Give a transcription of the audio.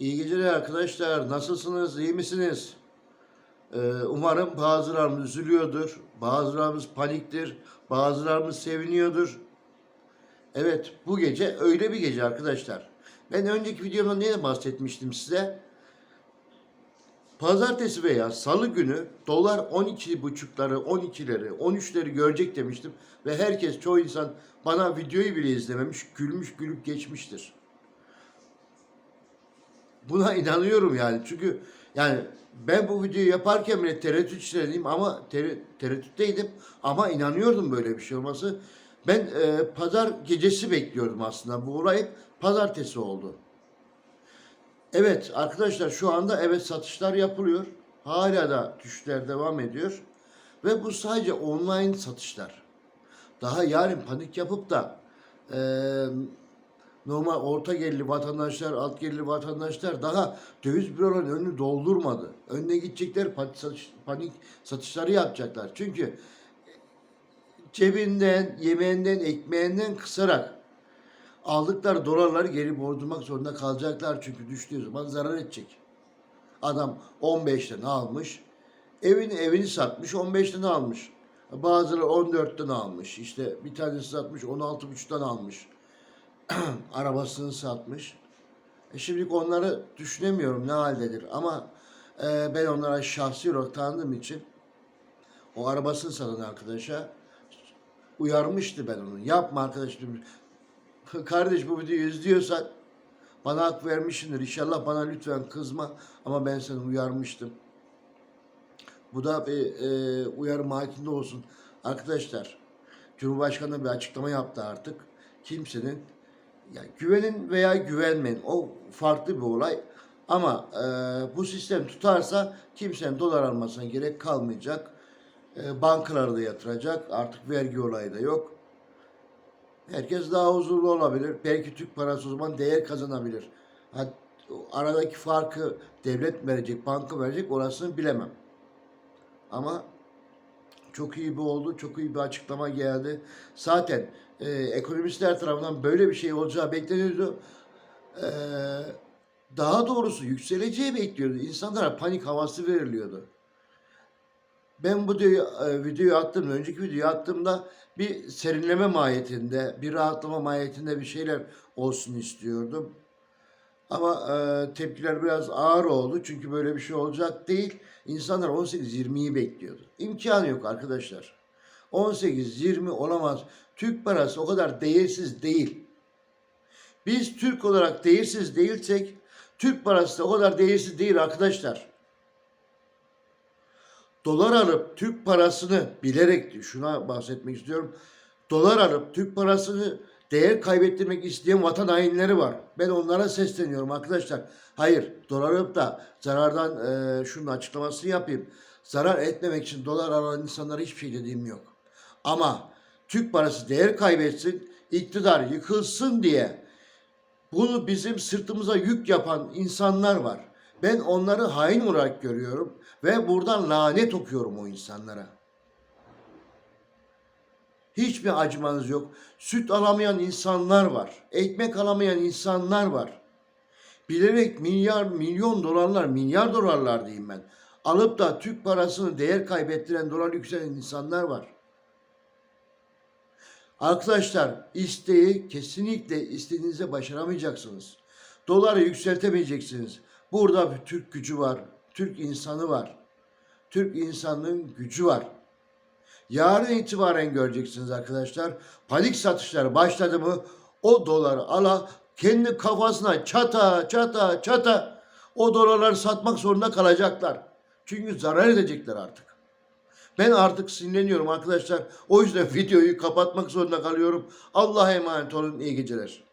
İyi geceler arkadaşlar. Nasılsınız? İyi misiniz? Ee, umarım bazılarımız üzülüyordur. Bazılarımız paniktir. Bazılarımız seviniyordur. Evet bu gece öyle bir gece arkadaşlar. Ben önceki videomda neye bahsetmiştim size? Pazartesi veya salı günü dolar 12.5'ları, 12'leri, 13'leri görecek demiştim. Ve herkes, çoğu insan bana videoyu bile izlememiş, gülmüş gülüp geçmiştir. Buna inanıyorum yani. Çünkü yani ben bu videoyu yaparken bile tereddüt içindeydim ama tere, tereddütteydim ama inanıyordum böyle bir şey olması. Ben e, pazar gecesi bekliyordum aslında. Bu olay pazartesi oldu. Evet arkadaşlar şu anda evet satışlar yapılıyor. Hala da düşüşler devam ediyor. Ve bu sadece online satışlar. Daha yarın panik yapıp da eee, normal orta gelirli vatandaşlar, alt gelirli vatandaşlar daha döviz bürolarının önünü doldurmadı. Önüne gidecekler panik, satış, panik satışları yapacaklar. Çünkü cebinden, yemeğinden, ekmeğinden kısarak aldıkları dolarları geri bozdurmak zorunda kalacaklar. Çünkü düştüğü zaman zarar edecek. Adam 15'ten almış. Evini evini satmış 15'ten almış. Bazıları 14'ten almış. İşte bir tanesi satmış 16,5'tan almış. Arabasını satmış. E şimdilik onları düşünemiyorum ne haldedir. Ama e, ben onlara şahsi olarak tanıdığım için o arabasını satan arkadaşa uyarmıştı ben onu. Yapma arkadaşım. Kardeş bu videoyu izliyorsan bana hak vermişsindir. İnşallah bana lütfen kızma ama ben seni uyarmıştım. Bu da bir e, uyarı mahkinde olsun. Arkadaşlar Cumhurbaşkanı bir açıklama yaptı artık. Kimsenin ya güvenin veya güvenmeyin o farklı bir olay. Ama e, bu sistem tutarsa kimsenin dolar almasına gerek kalmayacak. E, bankalara da yatıracak. Artık vergi olayı da yok. Herkes daha huzurlu olabilir. Belki Türk parası o zaman değer kazanabilir. Ha, aradaki farkı devlet verecek, banka verecek orasını bilemem. Ama çok iyi bir oldu, çok iyi bir açıklama geldi. Zaten e, ekonomistler tarafından böyle bir şey olacağı bekleniyordu. E, daha doğrusu yükseleceği bekliyordu. İnsanlara panik havası veriliyordu. Ben bu videoyu, e, videoyu attım, önceki videoyu attığımda bir serinleme mahiyetinde, bir rahatlama mahiyetinde bir şeyler olsun istiyordum. Ama e, tepkiler biraz ağır oldu çünkü böyle bir şey olacak değil. İnsanlar 18-20'yi bekliyordu. İmkanı yok arkadaşlar. 18-20 olamaz. Türk parası o kadar değersiz değil. Biz Türk olarak değersiz değilsek Türk parası da o kadar değersiz değil arkadaşlar. Dolar alıp Türk parasını bilerek şuna bahsetmek istiyorum. Dolar alıp Türk parasını değer kaybettirmek isteyen vatan hainleri var. Ben onlara sesleniyorum arkadaşlar. Hayır, dolar alıp da zarardan e, şunun açıklamasını yapayım. Zarar etmemek için dolar alan insanlara hiçbir şey dediğim yok. Ama Türk parası değer kaybetsin, iktidar yıkılsın diye bunu bizim sırtımıza yük yapan insanlar var. Ben onları hain olarak görüyorum ve buradan lanet okuyorum o insanlara. Hiçbir acımanız yok. Süt alamayan insanlar var. Ekmek alamayan insanlar var. Bilerek milyar, milyon dolarlar, milyar dolarlar diyeyim ben. Alıp da Türk parasını değer kaybettiren, dolar yükselen insanlar var. Arkadaşlar isteği kesinlikle istediğinize başaramayacaksınız. Doları yükseltemeyeceksiniz. Burada bir Türk gücü var. Türk insanı var. Türk insanının gücü var. Yarın itibaren göreceksiniz arkadaşlar. Panik satışlar başladı mı o doları ala kendi kafasına çata çata çata o dolarları satmak zorunda kalacaklar. Çünkü zarar edecekler artık. Ben artık sinirleniyorum arkadaşlar. O yüzden videoyu kapatmak zorunda kalıyorum. Allah'a emanet olun. İyi geceler.